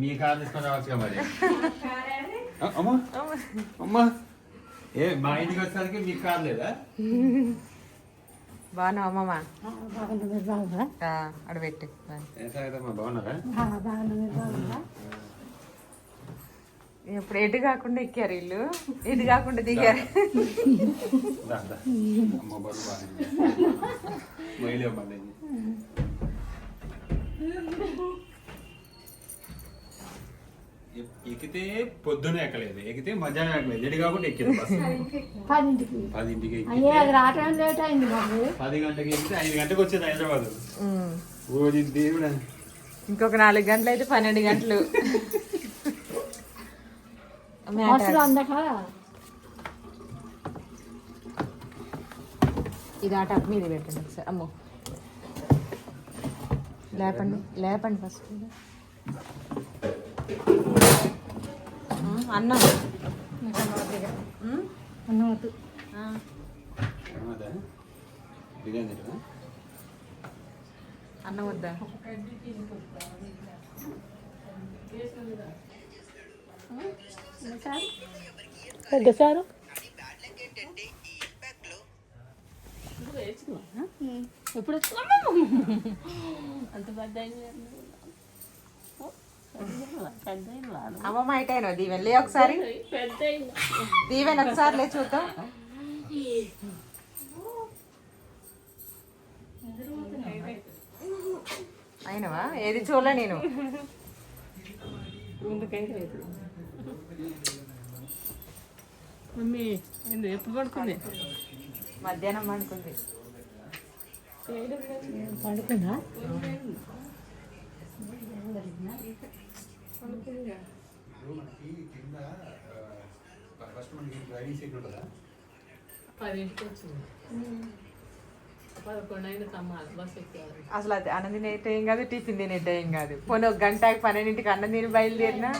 మీ car తీసుకొని రావచ్చు మరి? అమ్మా. అమ్మా. ఏ మా ఇంటికి వచ్చేసరికి మీకు కార్ లేదా? బాగున్నావు అమ్మమ్మ? అడబెట్టు ఇప్పుడు ఎటు కాకుండా ఎక్కారు ఇల్లు ఎటు కాకుండా దిగారు? ఎక్కితే పొద్దున ఎక్కలేదు. ఎక్కితే మధ్యాహ్నం ఎక్కలేదు. ఎటు కాకుండా ఎక్కింది బస్సు. పదింటికి. పదింటికి ఎక్కి అయ్యే అది రావటం లేట్ అయింది బాబు. పది గంటకి ఎక్కితే ఐదు గంటకు వచ్చేది హైదరాబాద్. రోజు దేవుడు. ఇంకొక నాలుగు గంటలు అయితే పన్నెండు గంటలు. అందక? ఇది ఆ టప్ మీద పెట్టండి ఒకసారి. అమ్మో. లేపండి లేపండి ఫస్ట్. అన్నం. బిర్యానీ తింటావా? అన్నం వద్దా? పెద్ద సారు? ఎప్పుడు అంత పెద్ద అమ్మమ్మ అయిపోయినా దీవెన్. లే ఒకసారి. దీవెన్ ఒకసారి లే చూద్దాం. అయినవా? ఏది చూడలే నేను. మమ్మీ ఎప్పుడు పడుకుంది? మధ్యాహ్నం అనుకుంది పండుకుందా? అసలు అది అన్నం తినేట ఏం కాదు టిఫిన్ తినేట ఏం కాదు. పోనీ ఒక గంట పన్నెండింటికి అన్నం తిని బయలుదేరినా?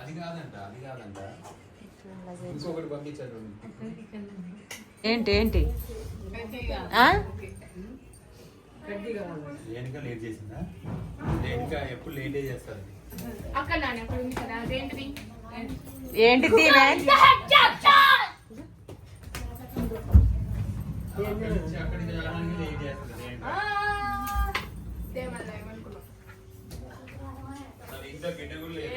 అది కాదంట అది కాదంట. ఏంటి ఏంటి? ఆ? దేనిక లేట్ చేసిందా దేనిక ఎప్పుడు లేటే చేస్తారు అక్కడ నాన్న అక్కడ ఉంది కదా అదేంటిది ఏంటి దీవెన్ అక్కడి నుంచి అక్కడికి రావడానికి లేట్ చేస్తుంది దేనిక. దేమల్లా ఏమనుకున్నావు అసలు ఇంట్లో గిన్నె కూడా లేదు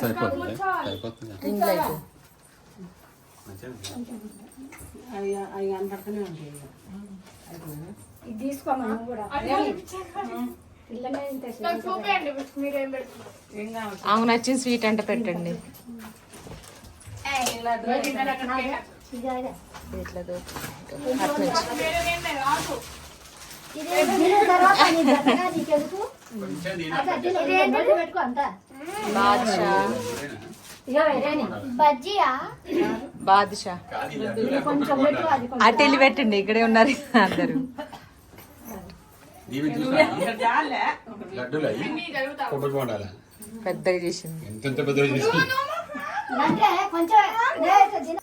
సరిపోతుంది సరిపోతుంది రింగ్ లైట్ అవి ఉంటాయి. ఇది తీసుకోమా నువ్వు కూడా. ఆమె నచ్చిన స్వీట్ అంటే పెట్టండి. బజ్జియా? బాదుషా. అటు వెళ్ళి పెట్టండి ఇక్కడే ఉన్నారు అందరు. చూసా? పెద్దగా చేసింది. ఎంత ఎంత పెద్దగా చేసి అంటే కొంచెం ఇదే అయితే తిను.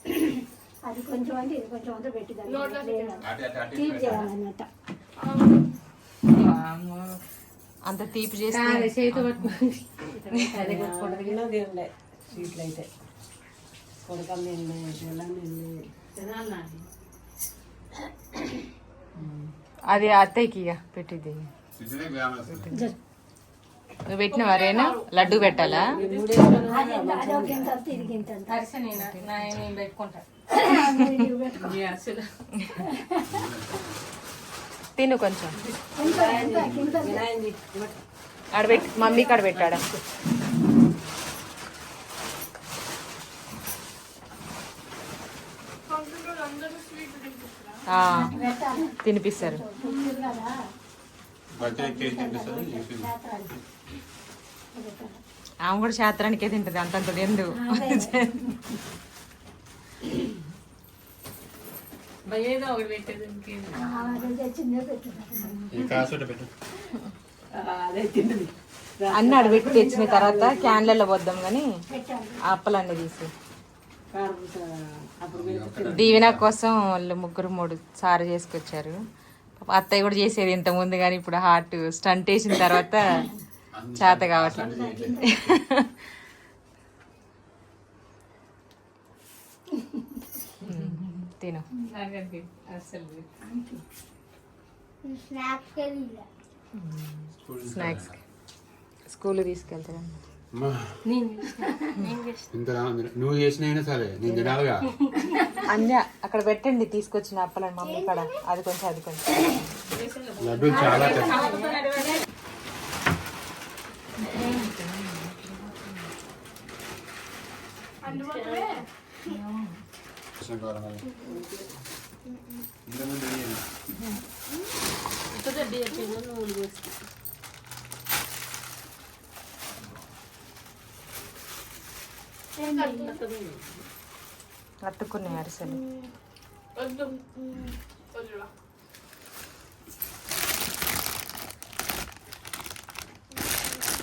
అది కొంచెం అంటే ఇది కొంచెం అంతా తీపి చేయాలన్నమాట. అంత తీపి చేస్తే చేతి అది అత్తయ్యకి ఇక పెట్టింది. నువ్వు పెట్టినవా రేనా లడ్డు పెట్టాలా? తిను కొంచెం. ఆడబెట్టి మమ్మీకి ఆడబెట్టాడా పంతులు అందరూ స్వీట్ తింటున్నారా ఆ, పెట్టాలి తినిపిస్తారు. ఆమె కూడా శాస్త్రానికే తింటది అంతంత ఎందు ఏదో ఒకటి పెట్టేది ఇంకేంది తెచ్చిందే పెట్టింది. ఈ కాసు పెట్టు. అదే తింటుంది. అన్ని పెట్టి తెచ్చిన తర్వాత క్యాన్లలో పోద్దాం కానీ అప్పలన్నీ తీసి దీవెన కోసం వాళ్ళు ముగ్గురు మూడు సారు చేసుకొచ్చారు. అత్తయ్య కూడా చేసేది ఇంత ముందు కానీ ఇప్పుడు హార్ట్ స్టంట్ వేసిన తర్వాత చేత కావట్లేదు తిను. అసలు స్నాక్స్ స్నాక్స్. స్కూల్ తీసుకెళ్తారు. ఇంత నువ్వు చేసినైనా సరే నేను తినాలిగా అంజ అక్కడ పెట్టండి తీసుకొచ్చిన అప్పలని మమ్మీ కాడ అది కొంచెం అది కొంచెం లడ్డూలు చాలా. ఇంతకుముందు తెలియదు. అతుక్కున్నాయి అరిసెలు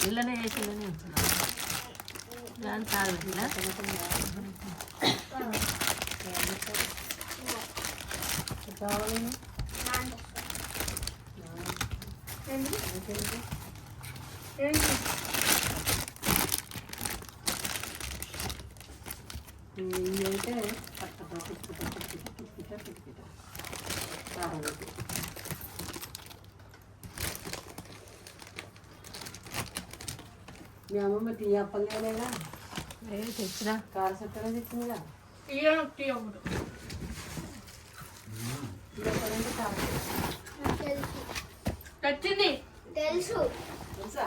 ఇళ్ళనే వేసి ఇళ్ళనే ఉంచున్నాం దాని కాదు పెట్టినా ఇదైతే పట్టుకుంటా పుట్టుకుంటా పుట్టుకుంటా పుట్టుకుంటా పుట్టుకుంటా కారం వేసి. మీ అమ్మమ్మ టీ అప్పలేదా తెచ్చినా కార చక్కర తెచ్చిందిగా తీయను వచ్చింది తెలుసు. తెలుసా?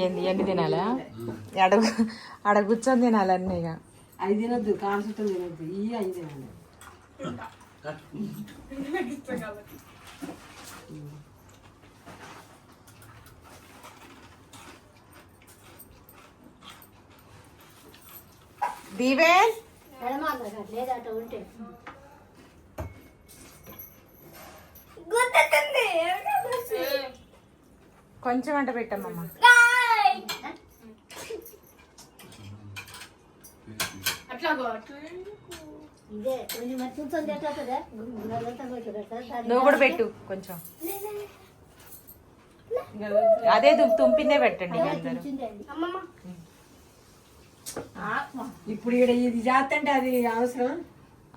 ఏందో ఎండి తినాలా? అడుగు అడ కూర్చొని తినాలి అన్నీ ఇక? ఐదు తినద్దు చుట్టం తినద్దు ఈ ఐదు తినాలి. దీవెన్? ఉంటే. కొంచెం అంట పెట్టమ్మమ్మ నువ్వు కూడా పెట్టు కొంచెం. అదే తుంపిందే పెట్టండి ఇప్పుడు ఇక్కడ ఇది చేస్తంటే అది అవసరం?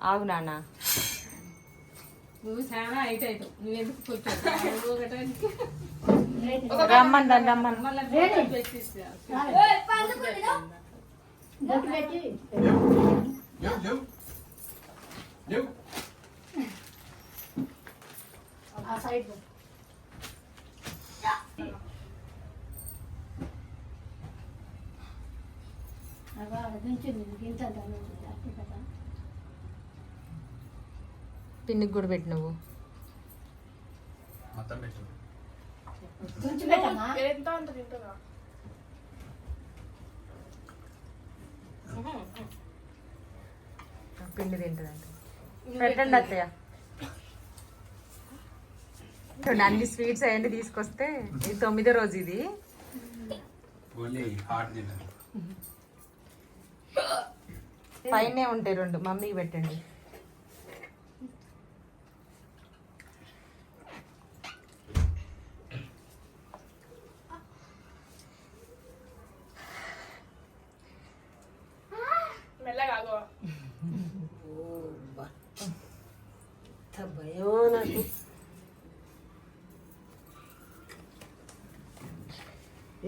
ఆగు నాన్న. నువ్వు చాలా హైట్ అవుతావు నువ్వు ఎందుకు కూర్చోవు రమ్మని దాన్ని రమ్మని బొట్టు పెట్టి లేవు, లేవు. లేవు. ఆ సైడ్ నుంచింది ఇంత కదా పిన్నికి కూడా పెట్టు నువ్వు. పిండి తింటుందంట. పెట్టండి అత్తయ్య. చూడండి అన్ని స్వీట్స్ అవన్నీ తీసుకొస్తే ఇది తొమ్మిదో రోజు ఇది. పైనే ఉంటాయి రెండు మమ్మీకి పెట్టండి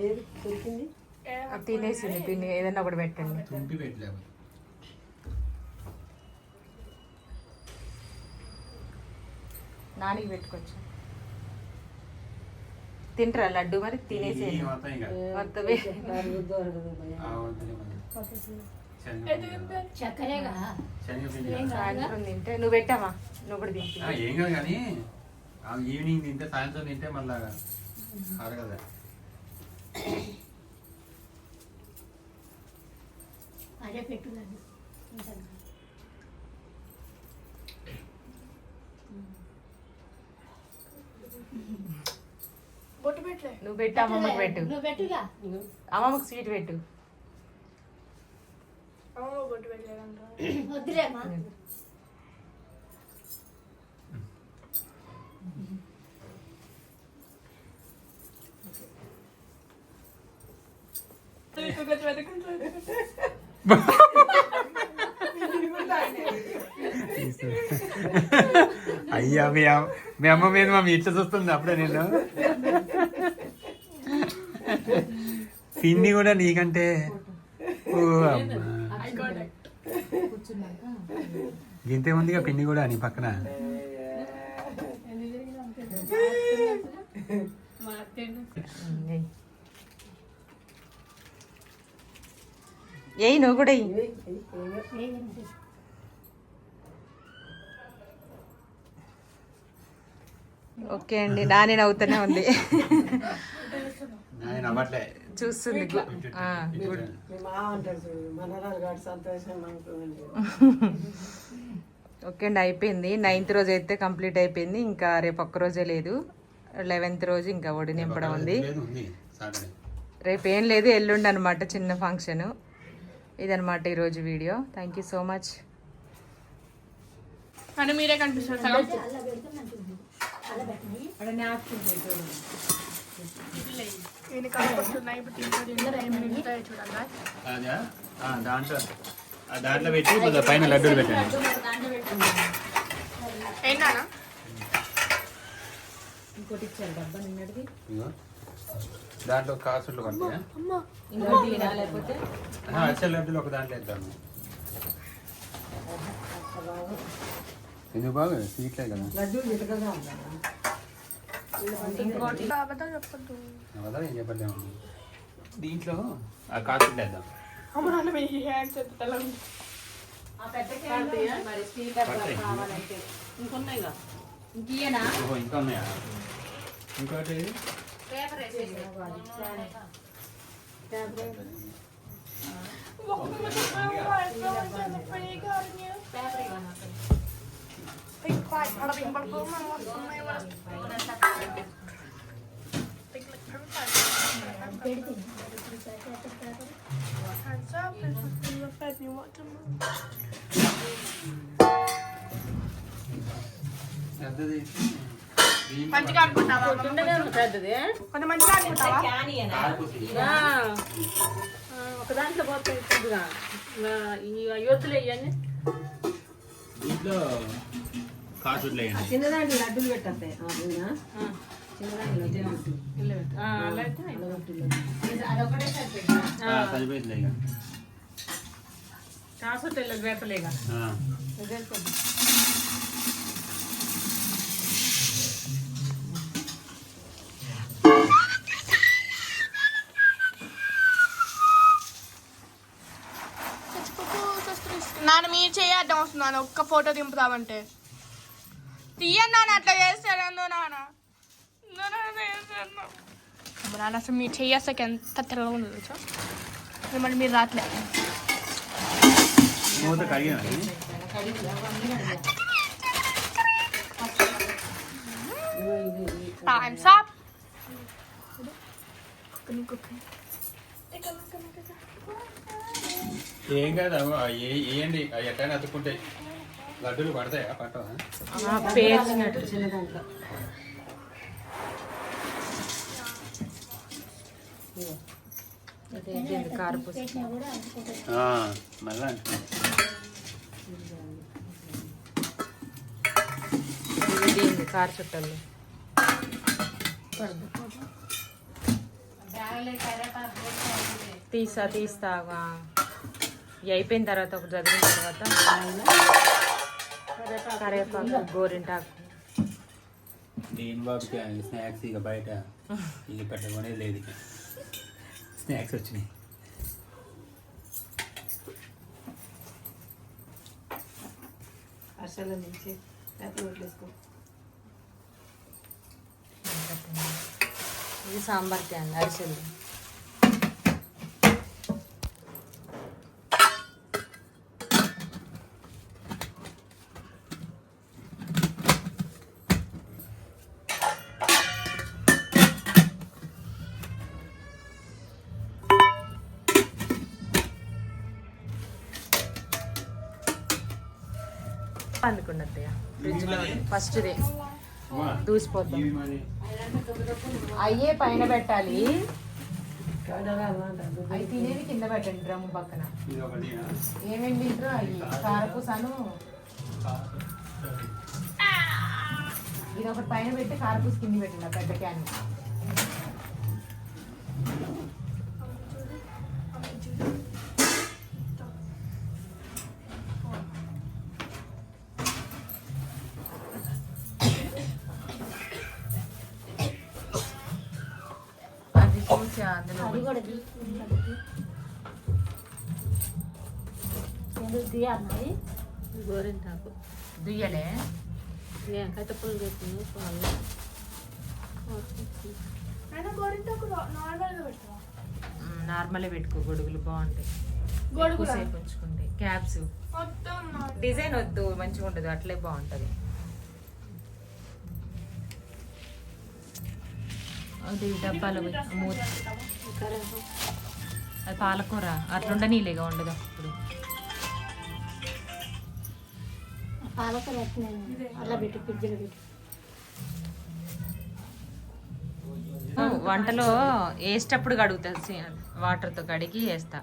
ఏది దొరికింది అది తినేసింది. పిన్ని ఏదైనా ఒకటి పెట్టండి. నానికి పెట్టుకోవచ్చు తింటారా లడ్డు మరి? కదా. కదా. సాయంత్రం తింటే నువ్వు పెట్టావా? నువ్వు కూడా తింటే. ఏం కాదు కానీ ఆ ఈవినింగ్ తింటే సాయంత్రం తింటే మళ్ళా అరగదా. అదే పెట్టున్నాను నువ్వు పెట్టు అమ్మమ్మకి పెట్టు. నువ్వు పెట్టుగా. అమ్మమ్మకి స్వీట్ పెట్టు. వద్దులేమ్మా అయ్యా మీ అమ్మ మీ అమ్మ మీద మా ఇట్లా చూస్తుంది అప్పుడే నేను పిన్ని కూడా నీకంటే ఓ అమ్మా. గింతే ఉందిగా పిన్ని కూడా నీ పక్కన. మా ఏయ్ నువ్వు కూడా. ఓకే అండి నానే నవ్వుతూనే ఉంది. చూస్తుంది ఓకే అండి అయిపోయింది. నైన్త్ రోజు అయితే కంప్లీట్ అయిపోయింది. ఇంకా రేపు ఒక్క రోజే లేదు. లెవెన్త్ రోజు ఇంకా ఒడి నింపడం ఉంది. రేపు ఏం లేదు ఎల్లుండి అనమాట చిన్న ఫంక్షన్. ఇదనమాట ఈరోజు video. Thank you so much కానీ మీరే కనిపిస్తారు. దాంట్లో. పెట్టి పైన లడ్డూలు పెట్టండి. ఏంటన్నా ఇంకోటి ఇచ్చారు డబ్బా నిన్నటిది. దాంట్లో కాసులు ఇంకోటి ఆ, అచ్చ లడ్డూలు ఒక దాంట్లో వేద్దాము ఎందుకు బాగా? స్వీట్లే కదా. ఇంకోటి. అవదా ఏం చెప్పలేము దీంట్లో ఆ కాసులు వేద్దాం. అమ్మ నాన్న మీ హ్యాండ్స్ ఎంత తెల్లగా ఉంది. మరి స్పీకర్ పడతాయి. కావాలంటే ఇంకొన్నాయిగా మంచిగా అనుకుంటావా? పెద్దది. కొంచెం మంచిగా అనుకుంటావా? కారపూసి. ఒక దాంట్లో పోతే యువతులు ఇవన్నీ. దీంట్లో కాసులు చిన్నదాంట్లో లడ్డూలు పెట్టద్దే. చిన్నదాంట్లో కాసు తెల్ల మీరు చేయడం వస్తున్నాను. ఒక్క ఫోటో దింపుతామంటే తీయండి నాన్న అట్లా చేస్తాను నాన్న. అమ్మ నాన్న అసలు మీరు చేయేస్తాక ఎంత తెల్లగా ఉందో తెలుసా? మిమ్మల్ని మీరు రాట్లే. మూత కడిగినా? టైమ్స్ అప్ ఏం కాదు అవ్వ, ఏ- వేయండి అవి ఎట్లయినా అతుక్కుంటాయి లడ్డూలు పడతాయా? పట్టవా? మళ్ళా కారు చుట్టాలు. తీస్తా తీస్తా ఆ. ఇవి అయిపోయిన తర్వాత ఒక చదివిన తర్వాత కరివేపాకు గోరింటాకు. నేను బాబుకి స్నాక్స్ ఇక బయట ఇక పెట్టకుండా లేదు ఇక. స్నాక్స్ వచ్చినాయి. అసలు నుంచి ఇది సాంబార్కి అండి అరిసెలు. అందుకున్నది ఫ్రిడ్జ్లో ఫస్ట్ డే దూసిపోతాం. అయ్యే పైన పెట్టాలి. అవి తినేవి కింద పెట్టండి డ్రమ్ము పక్కన. ఏమేమి తింటారో అవి. కారపూసను. ఇది ఒకటి పైన పెట్టి కారపూస కింద పెట్టండి ఆ పెద్ద క్యాన్. ఎందుకు గోరింటాకు దుయ్యలే? పెట్టింది గోరింటాకు నార్మల్గా నార్మలే పెట్టుకో గొడుగులు బాగుంటాయి. గొడుగులా? ఉంచుకుంటే. క్యాప్స్. డిజైన్ వద్దు మంచిగా ఉండదు అట్లే బాగుంటది. అది డబ్బాలో మూత. అది పాలకూర అట్లుండ నీళ్ళగా ఉండదు అప్పుడు. పాలకూర పెట్టినాను అలా పెట్టి ఫ్రిడ్జ్లో పెట్టి. వంటలో వేసేటప్పుడు కడుగుతా వాటర్తో కడిగి వేస్తా.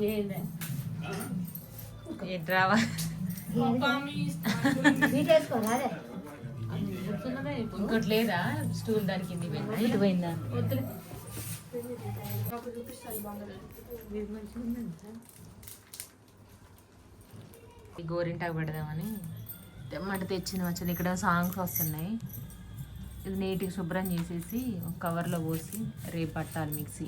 ఉమ్. ఏంటి రావా? తీసేసుకోరా అదే. ఇంకోటి లేదా? స్టూల్ దాని కింది పోయిందా? ఇటు గోరింటాకు పెడదామని. తెమ్మంట తెచ్చిన వచ్చాను ఇక్కడ సాంగ్స్ వస్తున్నాయి. ఇది నీట్గా శుభ్రం చేసేసి ఒక కవర్లో పోసి రేపు పట్టాలి మిక్సీ.